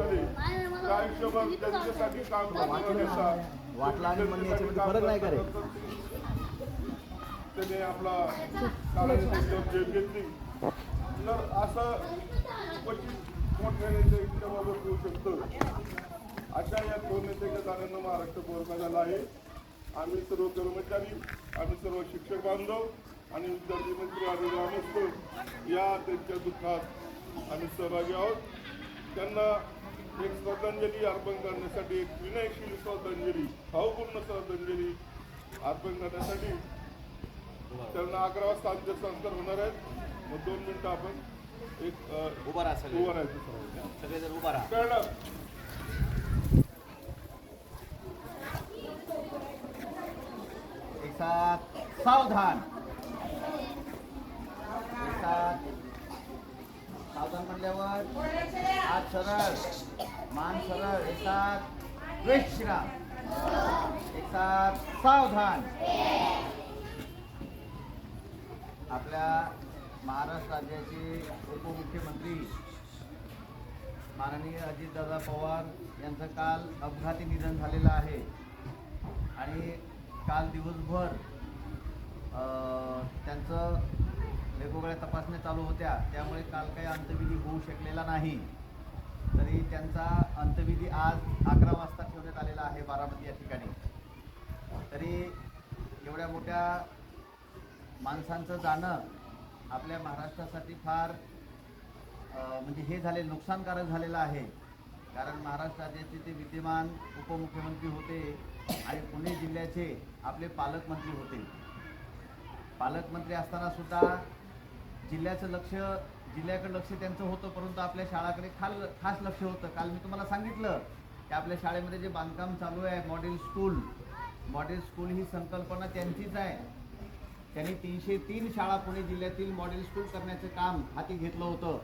त्या आयुष्यभर जनतेसाठी काम वाटलं आणि म्हणणे याच्यामध्ये फरक नाही का रे? त्याने आपला काळाची झेप घेतली. तर असं क्वचित मोठ्या इतक्याबाबत होऊ शकतं. अशा या दोन नेत्याच्या जाण्यानं महाराष्ट्र बोलका झाला आहे. आम्ही सर्व कर्मचारी आम्ही सर्व शिक्षक बांधव आणि विद्यार्थी मंत्री आणि ग्रामस्थ या त्यांच्या दुःखात आम्ही सहभागी आहोत. त्यांना एक श्रद्धांजली अर्पण करण्यासाठी एक विनयशील श्रद्धांजली भावपूर्ण श्रद्धांजली अर्पण करण्यासाठी त्यांना अकरा वाजता अंत्यसंस्कार होणार आहेत. मग दोन मिनिटं आपण एक उभा राहा सगळे. उभं राहायचं सर्वांनी. सगळेजण उभा राहा. कळलं एक साथ. सावधान. सावधान म्हणल्यावर हात सरळ मान सरळ एक विश्राम एक सावधान. आपल्या महाराष्ट्र राज्याचे उपमुख्यमंत्री माननीय अजितदादा पवार यांचं काल अपघाती निधन झालेलं आहे. आणि काल दिवसभर त्यांचं वेगवेगळ्या तपासण्या चालू होत्या. त्यामुळे काल काही अंत्यविधी होऊ शकलेला नाही. आणि त्यांचा अंत्यविधी आज अकरा वाजता ठेवण्यात आलेला आहे बारामती या ठिकाणी. तरी एवढ्या मोठ्या माणसांचं जाणं आपल्या महाराष्ट्रासाठी फार म्हणजे हे झाले नुकसानकारक झालेलं आहे. कारण महाराष्ट्र राज्याचे ते विद्यमान उपमुख्यमंत्री होते आणि पुणे जिल्ह्याचे आपले पालकमंत्री होते. पालकमंत्री असताना सुद्धा जिल्ह्याचं लक्ष जिल्ह्याकडे लक्ष त्यांचं होतं परंतु आपल्या शाळाकडे खाल खास लक्ष होतं. काल मी तुम्हाला सांगितलं की आपल्या शाळेमध्ये जे बांधकाम चालू आहे मॉडेल स्कूल मॉडेल स्कूल ही संकल्पना त्यांचीच आहे. त्यांनी तीनशे तीन शाळा पुणे जिल्ह्यातील मॉडेल स्कूल करण्याचं काम हाती घेतलं होतं.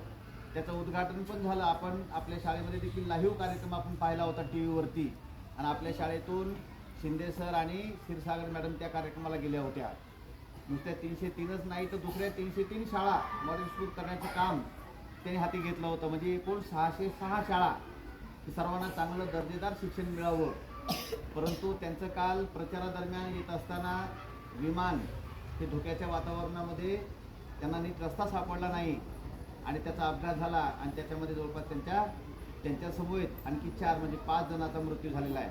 त्याचं उद्घाटन पण झालं. आपण आपल्या शाळेमध्ये देखील लाईव्ह कार्यक्रम आपण पाहिला होता टी व्हीवरती आणि आपल्या शाळेतून शिंदे सर आणि क्षीरसागर मॅडम त्या कार्यक्रमाला गेल्या होत्या. नुसत्या तीनशे तीनच नाही तर दुसऱ्या तीनशे तीन शाळा मॉडेल स्कूल करण्याचं काम त्यांनी हाती घेतलं होतं. म्हणजे एकूण सहाशे सहा शाळा की सर्वांना चांगलं दर्जेदार शिक्षण मिळावं. परंतु त्यांचं काल प्रचारादरम्यान येत असताना विमान हे धोक्याच्या वातावरणामध्ये त्यांना नीट रस्ता सापडला नाही आणि त्याचा अपघात झाला आणि त्याच्यामध्ये जवळपास त्यांच्या त्यांच्यासमवेत आणखी चार म्हणजे पाच जणांचा मृत्यू झालेला आहे.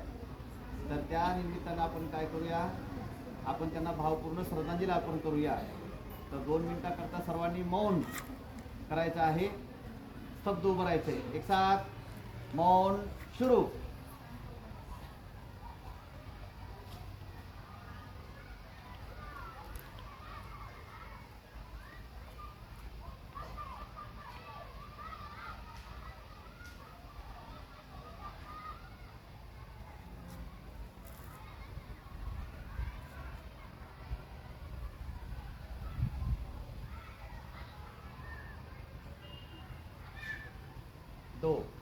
तर त्या निमित्तानं आपण काय करूया? आपण त्यांना भावपूर्ण श्रद्धांजली अर्पण करूया. तर दोन मिनिटाकरता सर्वांनी मौन करायचं आहे. शब्द उभं राहायचं आहे एक साथ मौन सुरू. 또